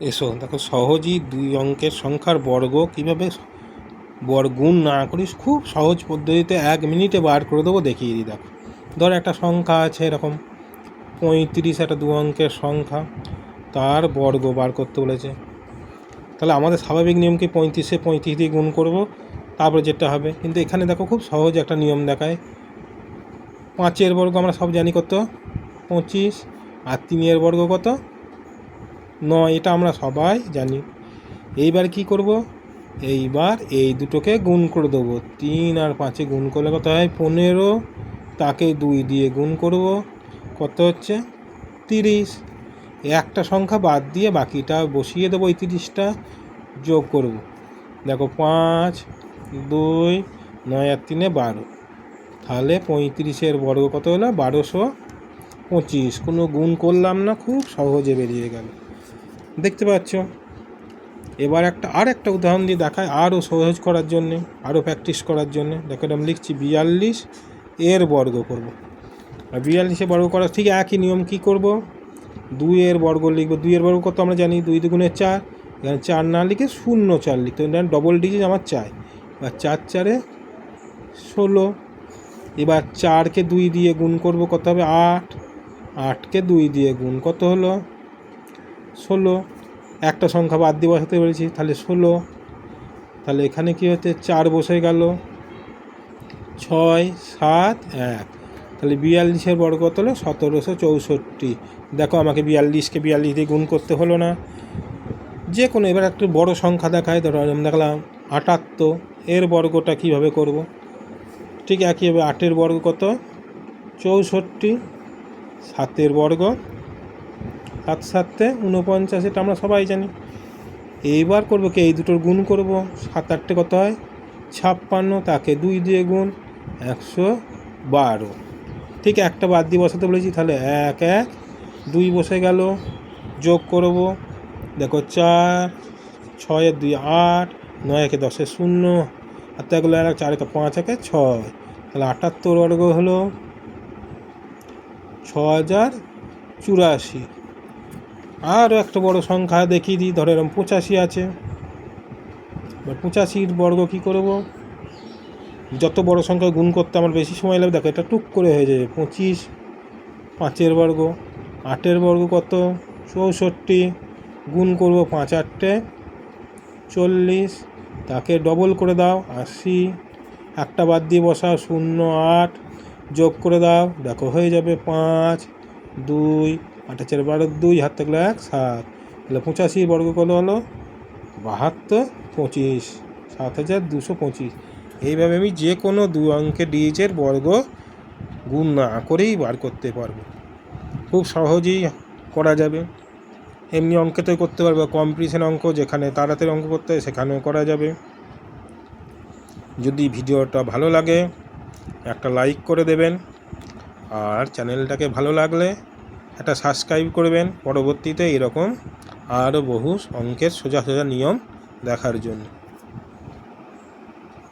এসো। দেখো, সহজেই দুই অঙ্কের সংখ্যার বর্গ কীভাবে বর্গুণ না করিস, খুব সহজ পদ্ধতিতে এক মিনিটে বার করে দেবো, দেখিয়ে দিই, দেখো। ধর একটা সংখ্যা আছে এরকম, পঁয়ত্রিশ একটা দু অঙ্কের সংখ্যা, তার বর্গ বার করতে বলেছে। তাহলে আমাদের স্বাভাবিক নিয়ম কি, পঁয়ত্রিশে পঁয়ত্রিশ দিয়ে গুণ করব, তারপরে যেটা হবে। কিন্তু এখানে দেখো, খুব সহজ একটা নিয়ম দেখায়। পাঁচের বর্গ আমরা সব জানি কত? পঁচিশ। আর তিনের বর্গ কত? নয় এটা আমরা সবাই জানি। এইবার কি করব? এইবার এই দুটোকে গুণ করে দেবো। তিন আর পাঁচে গুণ করলে কত হয়? পনেরো। তাকে দুই দিয়ে গুণ করব। কত হচ্ছে? তিরিশ। একটা সংখ্যা বাদ দিয়ে বাকিটা বসিয়ে দেবো এই তিরিশটা। যোগ করব। দেখো, পাঁচ, দুই, নয় আর তিনে বারো। তাহলে পঁয়ত্রিশের বর্গ কত হলো? বারোশো পঁচিশ। কোনো গুণ করলাম না, খুব সহজে বেরিয়ে গেল। দেখতে পাচ্ছ। এবার একটা আর একটা উদাহরণ দিয়ে দেখায় আরও সহজ করার জন্যে, আরও প্র্যাকটিস করার জন্যে। দেখো আমি লিখছি, বিয়াল্লিশ এর বর্গ করব। আর বিয়াল্লিশে বর্গ করার ঠিক একই নিয়ম কি করব? দুইয়ের বর্গ লিখব। দুইয়ের বর্গ কত আমরা জানি? দুই দুগুণে চার। এখানে চার না লিখে শূন্য চার লিখতে হবে। ডবল ডিজিট আমার চাই। এবার চার চারে ষোলো। এবার চারকে দুই দিয়ে গুণ করব কত হবে? আট। আটকে দুই দিয়ে গুণ কত হলো? ষোলো, একটা সংখ্যা বাদ দিয়ে বসাতে পেরেছি, তাহলে ষোলো। তাহলে এখানে কী হচ্ছে? চার বসে গেল। ছয়, সাত, এক। তাহলে বিয়াল্লিশের বর্গ কত হলো? সতেরোশো চৌষট্টি। দেখো, আমাকে বিয়াল্লিশকে বিয়াল্লিশ দিয়ে গুণ করতে হলো না। যে কোনো, এবার একটু বড় সংখ্যা দেখায় ধরো আমি দেখলাম আটাত্তর। এর বর্গটা কীভাবে করব? ঠিক একইভাবে আটের বর্গ কত? চৌষট্টি। সাতের বর্গ সাত সাতে উনপঞ্চাশ, এটা আমরা সবাই জানি। এইবার করব কি? এই দুটোর গুণ করব। সাত আটটে কত হয়? ছাপ্পান্ন, তাকে দুই দিয়ে গুণ একশো বারো। ঠিক একটা বাদ দিয়ে বসাতে বলেছি, তাহলে এক এক, দুই বসে গেল। যোগ করব, দেখো চার ছয়ের দুই আট, নয় একে দশে শূন্য, আর তাগুলো এক চার একে পাঁচ একে ছয়। তাহলে আটাত্তর বর্গ হলো ছ হাজার চুরাশি। আরও একটা বড় সংখ্যা দেখিয়ে দিই, ধরো এরকম পঁচাশি আছে। এবার পঁচাশির বর্গ কী করব? যত বড় সংখ্যা গুণ করতে আমার বেশি সময় লাগবে, দেখো এটা টুক করে হয়ে যাবে, পঁচিশ, পাঁচের বর্গ, আটের বর্গ কত? চৌষট্টি, গুণ করব পাঁচ আটটে চল্লিশ, তাকে ডবল করে দাও, আশি, একটা বাদ দিয়ে বসাও, শূন্য আট, যোগ করে দাও, দেখো হয়ে যাবে পাঁচ, দুই আটা চার বারো, দুই, হাত থাকলে এক, সাত। তাহলে পঁচাশি বর্গ কত হলো বাহাত্তর, পঁচিশ। সাত হাজার দুশো পঁচিশ। এইভাবে আমি যে কোনো দু অঙ্কের ডিএচের বর্গ গুণ না করেই বার করতে পারব। খুব সহজেই করা যাবে। এমনি অঙ্কেতেও করতে পারব কম্পিটিশন অঙ্ক যেখানে তাড়াতাড়ি অঙ্ক করতে হয় সেখানেও করা যাবে। যদি ভিডিওটা ভালো লাগে, একটা লাইক করে দেবেন। আর চ্যানেলটাকে ভালো লাগলে একটা সাবস্ক্রাইব করবেন। পরবর্তীতে এরকম আরও বহু অঙ্কের সোজা সোজা নিয়ম দেখার জন্য।